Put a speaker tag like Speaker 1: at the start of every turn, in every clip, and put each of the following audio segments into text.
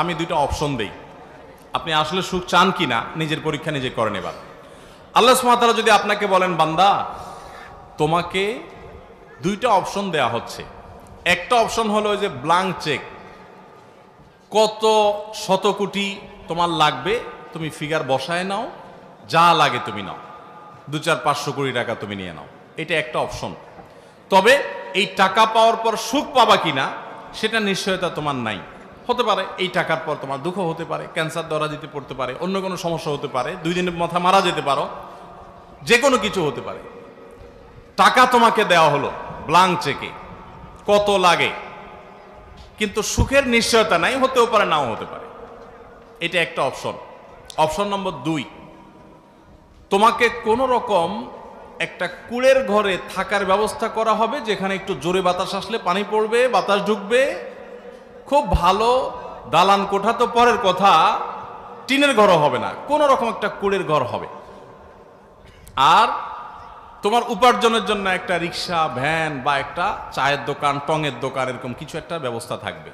Speaker 1: আমি দুইটা অপশন দেই। আপনি আসলে সুখ চান কি না নিজের পরীক্ষা নিজে করেন এবার আল্লাহ সুমাতারা যদি আপনাকে বলেন, বান্দা, তোমাকে দুইটা অপশন দেয়া হচ্ছে। একটা অপশন হলো যে ব্লাঙ্ক চেক কত শত কোটি তোমার লাগবে, তুমি ফিগার বসায় নাও, যা লাগে তুমি নাও। দু চার পাঁচশো কোটি টাকা তুমি নিয়ে নাও। এটা একটা অপশন তবে এই টাকা পাওয়ার পর সুখ পাবা কিনা, সেটা নিশ্চয়তা তোমার নাই। হতে পারে, এই টাকার পর তোমার দুঃখ হতে পারে, ক্যান্সার ধরা যেতে পড়তে পারে, অন্য কোনো সমস্যা হতে পারে, দুই দিনের মাথা মারা যেতে পারো, যে কোনো কিছু হতে পারে। টাকা তোমাকে দেওয়া হলো ব্লাঙ্ক চেকে কত লাগে? কিন্তু সুখের নিশ্চয়তা নাই, হতেও পারে, নাও হতে পারে। এটা একটা অপশন। অপশন নম্বর দুই, তোমাকে কোনো রকম একটা কুড়ের ঘরে থাকার ব্যবস্থা করা হবে, যেখানে একটু জোরে বাতাস আসলে পানি পড়বে, বাতাস ঢুকবে খুব ভালো দালান কোঠা তো পরের কথা, টিনের ঘরও হবে না, কোনো রকম একটা কুড়ের ঘর হবে। আর তোমার উপার্জনের জন্য একটা রিক্সা, ভ্যান বা একটা চায়ের দোকান, টঙের দোকান, এরকম কিছু একটা ব্যবস্থা থাকবে।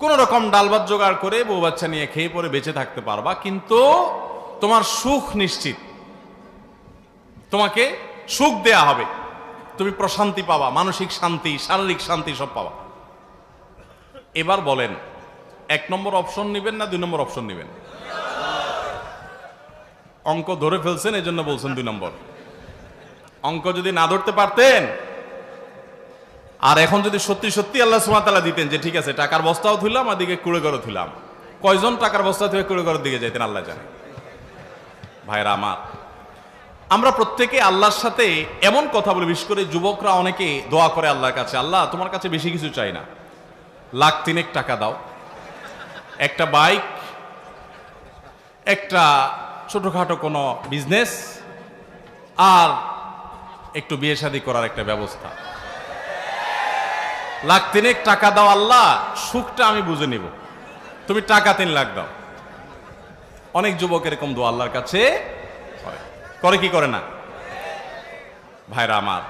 Speaker 1: কোন রকম ডালভাত জোগাড় করে বউ বাচ্চা নিয়ে খেয়ে পরে বেঁচে থাকতে পারবা, কিন্তু তোমার সুখ নিশ্চিত। তোমাকে সুখ দেয়া হবে। তুমি প্রশান্তি পাবা, মানসিক শান্তি, শারীরিক শান্তি সব পাবা। এবার বলেন, এক নম্বর অপশন নেবেন না দুই নম্বর অপশন নেবেন? অঙ্ক ধরে ফেলছেন এই জন্য বলছেন দুই নম্বর। অঙ্ক যদি না ধরতে পারতেন, আর এখন যদি সত্যি সত্যি আল্লাহ সুমাতালা দিতেন যে ঠিক আছে, টাকার বস্তাও ধুলাম আর দিকে কুড়ে করে ধুলাম কয়জন টাকার বস্তা থেকে কুড়ে করে দিকে যেতেন আল্লাহ জানে। ভাইরা আমার, আমরা প্রত্যেকে আল্লাহর সাথে এমন কথা বলি, বিশেষ করে যুবকরা অনেকে দোয়া করে আল্লাহর কাছে, আল্লাহ, তোমার কাছে বেশি কিছু চাই না। লাখ তিনেক টাকা দাও। একটা বাইক, একটা ছোটখাটো কোনো বিজনেস, আর একটু বিয়ে শাদী করার একটা ব্যবস্থা। লাখ তিনেক টাকা দাও আল্লাহ, সুখটা আমি বুঝে নিব। তুমি টাকা তিন লাখ দাও। অনেক যুবক এরকম দো আল্লাহর কাছে করে কি করে না? ভাইরা আমার,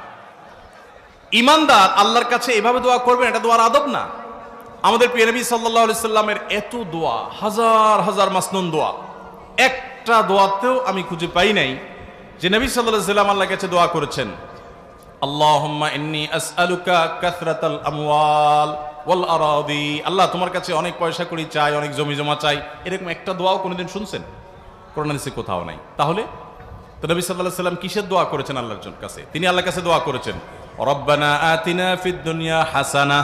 Speaker 1: ইমানদার আল্লাহর কাছে এভাবে দোয়া করবেন, এটা দোয়ার আদব না। আমাদের প্রিয় নবী আলাইহি সাল্লামের এত দোয়া, হাজার হাজার মাসনুন দোয়া, একটা দোয়াতেও আমি খুঁজে পাই নাই যে নবী আলাইহি সাল্লাম আল্লাহর কাছে দোয়া করেছেন। আল্লাহুম্মা ইন্নী আসআলুকা কাসরাতাল আমওয়াল ওয়াল আরাদি। আল্লাহ তোমার কাছে অনেক পয়সা করি চাই, অনেক জমি জমা চাই। এরকম একটা দোয়াও কোনোদিন শুনছেন? কোরআন কোথাও নাই। তাহলে তো নবী আলাইহি সাল্লাম কিসের দোয়া করেছেন আল্লাহর কাছে? তিনি আল্লাহর কাছে দোয়া করেছেন, রব্বানা আতিনা ফিদ দুনিয়া হাসানা।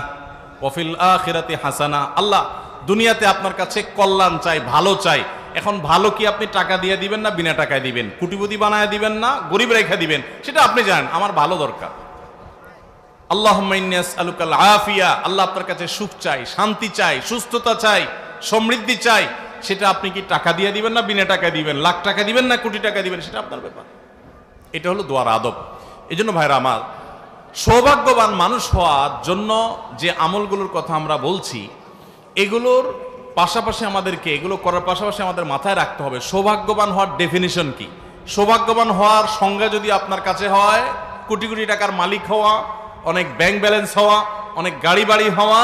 Speaker 1: ওয়াফিল আখিরাতি হাসানা, আল্লাহ দুনিয়াতে আপনার কাছে কল্যাণ চাই, ভালো চাই। এখন ভালো কি আপনি টাকা দিয়ে দিবেন না বিনা টাকায় দিবেন? কুটিপতি বানায় দিবেন না, গরিব রেখা দিবেন? সেটা আপনি জানেন, আমার ভালো দরকার। আল্লাহ আলুকাল আফিয়া, আল্লাহ আপনার কাছে সুখ চাই, শান্তি চাই, সুস্থতা চাই, সমৃদ্ধি চাই। সেটা আপনি কি টাকা দিয়ে দিবেন না বিনা টাকা দিবেন? লাখ টাকা দিবেন না কোটি টাকা দিবেন? সেটা আপনার ব্যাপার। এটা হলো দোয়ার আদব। এই জন্য ভাইরা আমার সৌভাগ্যবান মানুষ হওয়ার জন্য যে আমলগুলোর কথা আমরা বলছি, এগুলোর পাশাপাশি আমাদেরকে, এগুলো করার পাশাপাশি আমাদের মাথায় রাখতে হবে, সৌভাগ্যবান হওয়ার ডেফিনিশন কি? সৌভাগ্যবান হওয়ার সংজ্ঞা যদি আপনার কাছে হয়, কোটি কোটি টাকার মালিক হওয়া, অনেক ব্যাংক ব্যালেন্স হওয়া, অনেক গাড়ি বাড়ি হওয়া,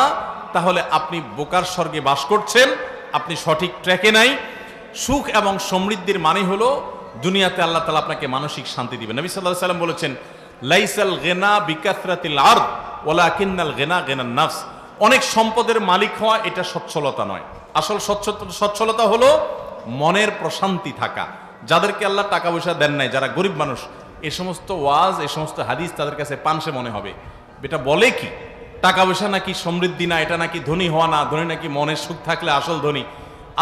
Speaker 1: তাহলে আপনি বোকার স্বর্গে বাস করছেন, আপনি সঠিক ট্র্যাকে নাই। সুখ এবং সমৃদ্ধির মানে হলো দুনিয়াতে আল্লাহ তালা আপনাকে মানসিক শান্তি দিবেন। নবী সাল্লাহ সাল্লাম বলেছেন লাইসাল গেনা বিকাসরাতিল আর্দ ওলা কিন্নাল গেনা গেনার নাফস। অনেক সম্পদের মালিক হওয়া এটা সচ্ছলতা নয়। আসল সচ্ছলতা হলো মনের প্রশান্তি থাকা। যাদেরকে আল্লাহ টাকা পয়সা দেন নাই, যারা গরিব মানুষ, এ সমস্ত ওয়াজ, এ সমস্ত হাদিস তাদের কাছে পানসে মনে হবে। এটা বলে কি? টাকা পয়সা নাকি সমৃদ্ধি না, এটা নাকি ধনী হওয়া না, ধনী নাকি মনের সুখ থাকলে আসল ধনী।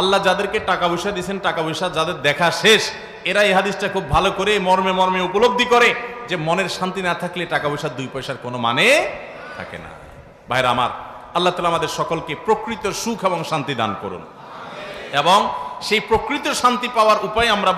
Speaker 1: আল্লাহ যাদেরকে টাকা পয়সা দিয়েছেন, টাকা পয়সা যাদের দেখা শেষ এরা এই হাদিসটা খুব ভালো করে মর্মে মর্মে উপলব্ধি করে যে মনের শান্তি না থাকলে টাকা পয়সার, দুই পয়সার কোনো মানে থাকে না। ভাইরা আমার, আল্লাহ তালা আমাদের সকলকে প্রকৃত সুখ এবং শান্তি দান করুন। এবং সেই প্রকৃত শান্তি পাওয়ার উপায় আমরা